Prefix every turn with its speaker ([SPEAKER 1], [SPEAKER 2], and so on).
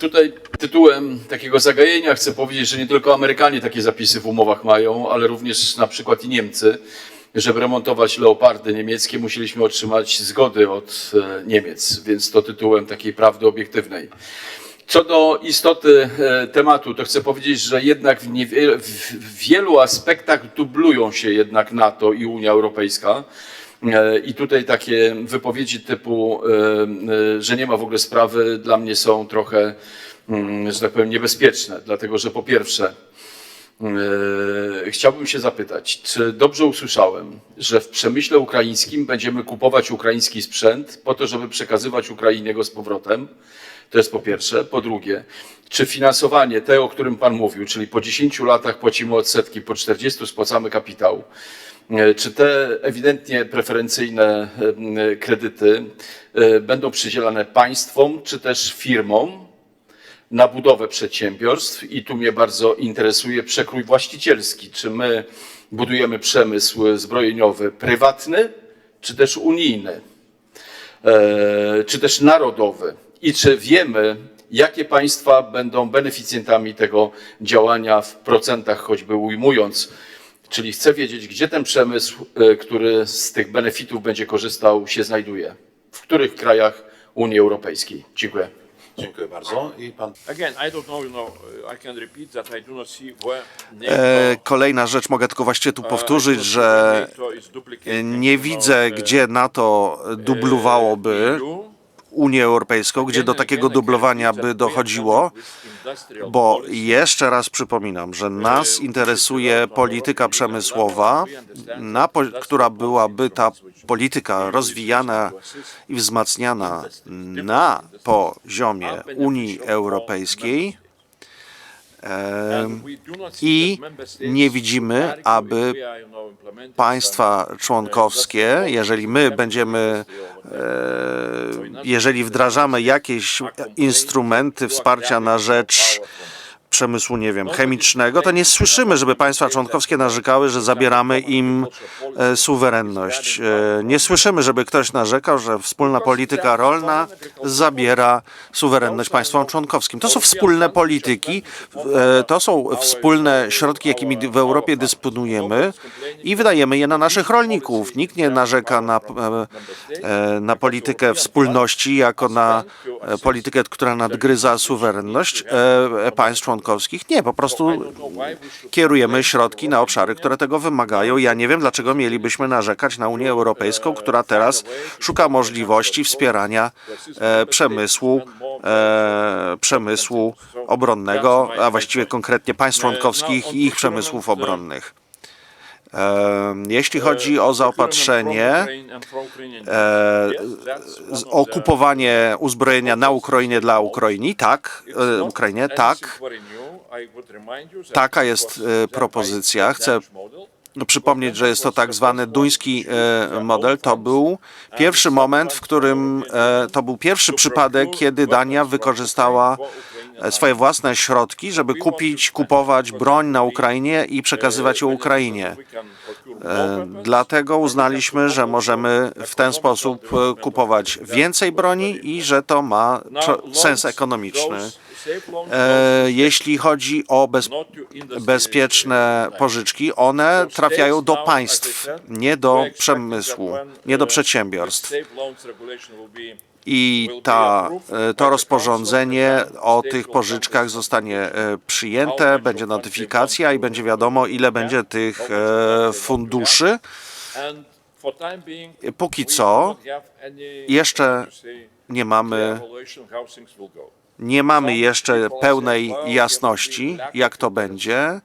[SPEAKER 1] Tutaj tytułem takiego zagajenia chcę powiedzieć, że nie tylko Amerykanie takie zapisy w umowach mają, ale również na przykład i Niemcy. Żeby remontować leopardy niemieckie, musieliśmy otrzymać zgody od e, Niemiec, więc to tytułem takiej prawdy obiektywnej. Co do istoty e, tematu, to chcę powiedzieć, że jednak w, w wielu aspektach dublują się jednak NATO i Unia Europejska. E, I tutaj takie wypowiedzi typu, e, e, że nie ma w ogóle sprawy, dla mnie są trochę, mm, że tak powiem, niebezpieczne, dlatego że po pierwsze, chciałbym się zapytać, czy dobrze usłyszałem, że w przemyśle ukraińskim będziemy kupować ukraiński sprzęt po to, żeby przekazywać Ukrainie go z powrotem? To jest po pierwsze. Po drugie, czy finansowanie te, o którym Pan mówił, czyli po 10 latach płacimy odsetki, po 40 spłacamy kapitał, czy te ewidentnie preferencyjne e, kredyty e, będą przydzielane państwom, czy też firmom na budowę przedsiębiorstw? I tu mnie bardzo interesuje przekrój właścicielski. Czy my budujemy przemysł zbrojeniowy prywatny, czy też unijny? e, czy też narodowy i czy wiemy, jakie państwa będą beneficjentami tego działania w procentach, choćby ujmując. Czyli chcę wiedzieć, gdzie ten przemysł, e, który z tych benefitów będzie korzystał, się znajduje. W których krajach Unii Europejskiej. Dziękuję.
[SPEAKER 2] Dziękuję bardzo. I pan
[SPEAKER 3] Again, I don't know, you know, uh, I can repeat that I do not see where
[SPEAKER 4] E,
[SPEAKER 3] NATO,
[SPEAKER 4] kolejna rzecz, mogę tylko właściwie tu
[SPEAKER 3] uh,
[SPEAKER 4] powtórzyć, że e, nie widzę,
[SPEAKER 3] uh,
[SPEAKER 4] gdzie NATO dublowałoby. Unię Europejską, gdzie do takiego dublowania by dochodziło, bo jeszcze raz przypominam, że nas interesuje polityka przemysłowa, na, która byłaby ta polityka rozwijana i wzmacniana na poziomie Unii Europejskiej. I nie widzimy, aby państwa członkowskie, jeżeli my będziemy, jeżeli wdrażamy jakieś instrumenty wsparcia na rzecz przemysłu, nie wiem, chemicznego, to nie słyszymy, żeby państwa członkowskie narzekały, że zabieramy im e, suwerenność. E, Nie słyszymy, żeby ktoś narzekał, że wspólna polityka rolna zabiera suwerenność państwom członkowskim. To są wspólne polityki, e, to są wspólne środki, jakimi w Europie dysponujemy i wydajemy je na naszych rolników. Nikt nie narzeka na, na politykę wspólności jako na politykę, która nadgryza suwerenność państw członkowskich. Nie, po prostu kierujemy środki na obszary, które tego wymagają. Ja nie wiem, dlaczego mielibyśmy narzekać na Unię Europejską, która teraz szuka możliwości wspierania e, przemysłu, e, przemysłu obronnego, a właściwie konkretnie państw członkowskich i ich przemysłów obronnych. E, jeśli chodzi o zaopatrzenie, e, z- o kupowanie uzbrojenia na Ukrainie dla Ukrainy, tak, e, Ukrainie, tak, taka jest e, propozycja. Chcę przypomnieć, że jest to tak zwany duński e, model. To był pierwszy moment, w którym e, to był pierwszy przypadek, kiedy Dania wykorzystała e, swoje własne środki, żeby kupić, kupować broń na Ukrainie i przekazywać ją Ukrainie. E, Dlatego uznaliśmy, że możemy w ten sposób e, kupować więcej broni i że to ma sens ekonomiczny. E, Jeśli chodzi o bez, bezpieczne pożyczki, one trafiają do państw, nie do przemysłu, nie do przedsiębiorstw. I ta, e, to rozporządzenie o tych pożyczkach zostanie e, przyjęte, będzie notyfikacja i będzie wiadomo, ile będzie tych e, funduszy. Póki co jeszcze nie mamy, nie mamy jeszcze pełnej jasności, jak to będzie.